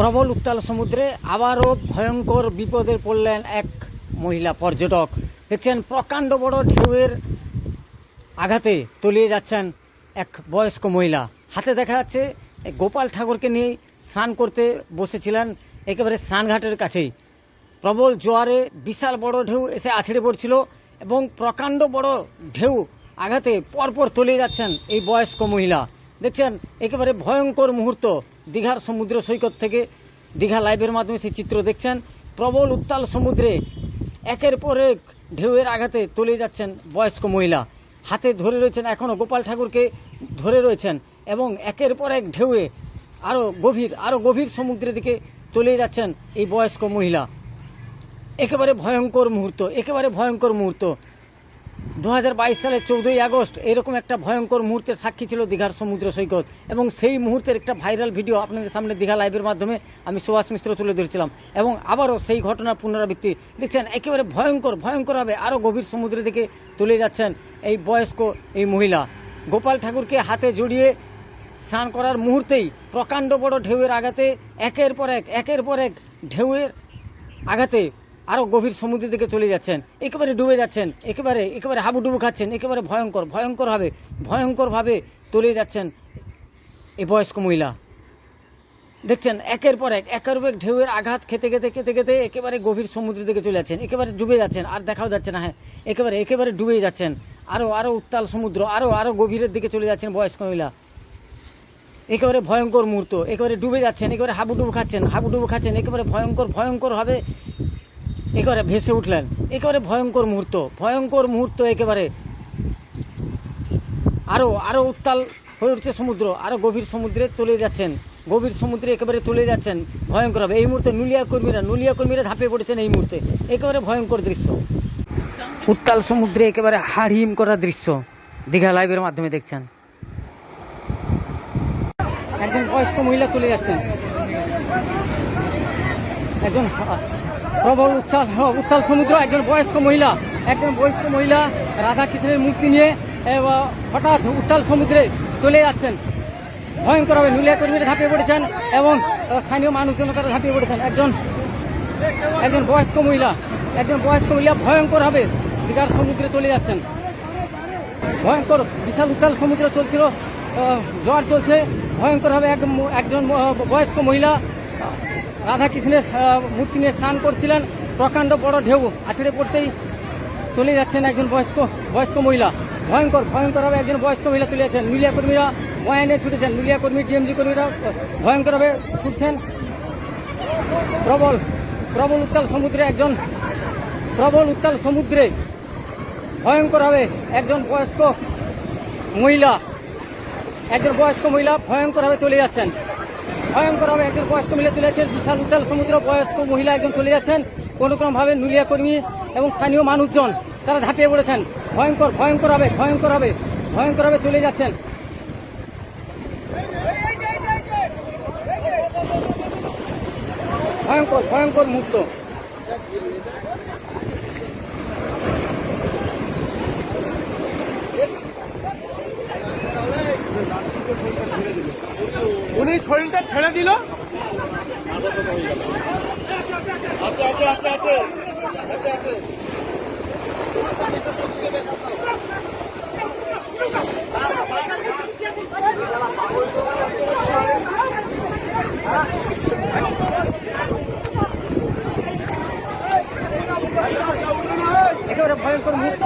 প্রবল উত্তাল সমুদ্রে আবারও ভয়ঙ্কর বিপদে পড়লেন এক মহিলা পর্যটক। দেখছেন প্রকাণ্ড বড় ঢেউয়ের আঘাতে তলিয়ে যাচ্ছেন এক বয়স্ক মহিলা। হাতে দেখা যাচ্ছে, গোপাল ঠাকুরকে নিয়ে স্নান করতে বসেছিলেন একেবারে স্নানঘাটের কাছেই। প্রবল জোয়ারে বিশাল বড় ঢেউ এসে আছড়ে পড়ছিল এবং প্রকাণ্ড বড় ঢেউ আঘাতে পরপর তলিয়ে যাচ্ছেন এই বয়স্ক মহিলা। দেখছেন, একেবারে ভয়ঙ্কর মুহূর্ত। দীঘার সমুদ্র সৈকত থেকে দীঘা লাইভের মাধ্যমে সেই চিত্র দেখছেন। প্রবল উত্তাল সমুদ্রে একের পর এক ঢেউয়ের আঘাতে তলিয়ে যাচ্ছেন বয়স্ক মহিলা। হাতে ধরে রয়েছেন, এখনও গোপাল ঠাকুরকে ধরে রয়েছেন এবং একের পর এক ঢেউয়ে আরও গভীর আরও গভীর সমুদ্রের দিকে তলিয়ে যাচ্ছেন এই বয়স্ক মহিলা। একেবারে ভয়ঙ্কর মুহূর্ত, একেবারে ভয়ঙ্কর মুহূর্ত। দু সালের চৌদ্দই আগস্ট এরকম একটা ভয়ঙ্কর মুহূর্তের সাক্ষী ছিল দীঘার সমুদ্র সৈকত। এবং সেই মুহূর্তের একটা ভাইরাল ভিডিও আপনাদের সামনে দীঘা লাইভের মাধ্যমে আমি সুভাষ মিশ্র তুলে ধরেছিলাম। এবং আবারও সেই ঘটনার পুনরাবৃত্তি। দেখছেন, একেবারে ভয়ঙ্কর, ভয়ঙ্করভাবে আরও গভীর সমুদ্রের দিকে তুলে যাচ্ছেন এই বয়স্ক এই মহিলা। গোপাল ঠাকুরকে হাতে জড়িয়ে স্নান করার মুহূর্তেই প্রকাণ্ড বড় ঢেউয়ের আঘাতে একের পর এক, একের পর এক ঢেউয়ের আঘাতে আরও গভীর সমুদ্রের দিকে চলে যাচ্ছেন। একেবারে ডুবে যাচ্ছেন। একেবারে একেবারে হাবুডুবু খাচ্ছেন। একেবারে ভয়ঙ্কর ভয়ঙ্কর ভাবে ভয়ঙ্কর ভাবে তলিয়ে যাচ্ছেন এই বয়স্ক মহিলা। দেখছেন, একের পর এক একের পর ঢেউয়ের আঘাত খেতে খেতে খেতে খেতে একেবারে গভীর সমুদ্রের দিকে চলে যাচ্ছেন। একেবারে ডুবে যাচ্ছেন, আর দেখাও যাচ্ছে না হ্যাঁ। একেবারে একেবারে ডুবে যাচ্ছেন। আরও আরও উত্তাল সমুদ্র, আরও আরও গভীরের দিকে চলে যাচ্ছেন বয়স্ক মহিলা। একেবারে ভয়ঙ্কর মুহূর্ত, একেবারে ডুবে যাচ্ছেন, একেবারে হাবুডুবু খাচ্ছেন হাবুডুবু খাচ্ছেন, একেবারে ভয়ঙ্কর ভয়ঙ্কর ভাবে একেবারে ভেসে উঠলেন। একেবারে ভয়ঙ্কর মুহূর্ত ভয়ঙ্কর মুহূর্ত একেবারে। আরও আরও উত্তাল হয়ে উঠছে সমুদ্র, আরও গভীর সমুদ্রে তলে যাচ্ছেন। গভীর সমুদ্রে একেবারে তলে যাচ্ছেন, ভয়ঙ্কর হবে। এই মুহূর্তে নুলিয়া কর্মীরা নুলিয়া কর্মীরা ঝাঁপিয়ে পড়েছেন এই মুহূর্তে। একেবারে ভয়ঙ্কর দৃশ্য। উত্তাল সমুদ্রে একেবারে হাড়হিম করা দৃশ্য। দীঘা লাইভের মাধ্যমে দেখছেন। একজন বয়স্ক মহিলা চলে যাচ্ছেন। একজন প্রবল উচ্ছ্বাস উত্তাল সমুদ্র, একজন বয়স্ক মহিলা, একজন বয়স্ক মহিলা রাধা কৃষ্ণের মূর্তি নিয়ে হঠাৎ উত্তাল সমুদ্রে চলে যাচ্ছেন। ভয়ঙ্করভাবে নুলিয়া কর্মীরা ঝাঁপিয়ে পড়েছেন এবং স্থানীয় মানুষজন তারা ঝাঁপিয়ে পড়েছেন। একজন একজন বয়স্ক মহিলা, একজন বয়স্ক মহিলা ভয়ঙ্করভাবে দীঘার সমুদ্রে চলে যাচ্ছেন। ভয়ঙ্কর, বিশাল উত্তাল সমুদ্র চলছিল জ্বর চলছে। ভয়ঙ্করভাবে একজন বয়স্ক মহিলা রাধাকৃষ্ণের মূর্তি নিয়ে স্নান করছিলেন। প্রকাণ্ড বড় ঢেউ আছড়ে পড়তেই চলে যাচ্ছেন একজন বয়স্ক বয়স্ক মহিলা। ভয়ঙ্কর, ভয়ঙ্করভাবে একজন বয়স্ক মহিলা চলে যাচ্ছেন। নুলিয়া কর্মীরা বয়ানে ছুটেছেন। নুলিয়া কর্মী টিএমজি কর্মীরা ভয়ঙ্করভাবে ছুটছেন। প্রবল প্রবল উত্তাল সমুদ্রে একজন, প্রবল উত্তাল সমুদ্রে ভয়ঙ্করভাবে একজন বয়স্ক মহিলা, একজন বয়স্ক মহিলা ভয়ঙ্করভাবে চলে যাচ্ছেন। ভয়ঙ্করভাবে একজন বয়স্ক মিলে চলে যাচ্ছেন। বিশাল উত্তাল সমুদ্র, বয়স্ক মহিলা একজন চলে যাচ্ছেন। কোনো নুলিয়া কর্মী এবং স্থানীয় মানুষজন তারা ঝাঁপিয়ে পড়েছেন। ভয়ঙ্কর ভয়ঙ্কর হবে ভয়ঙ্কর হবে ভয়ঙ্কর হবে চলে যাচ্ছেন। ভয়ঙ্কর ভয়ঙ্কর মুহূর্ত। উনি শরীরটা ছেড়ে দিল। একেবারে ভয়ঙ্কর মুহূর্ত।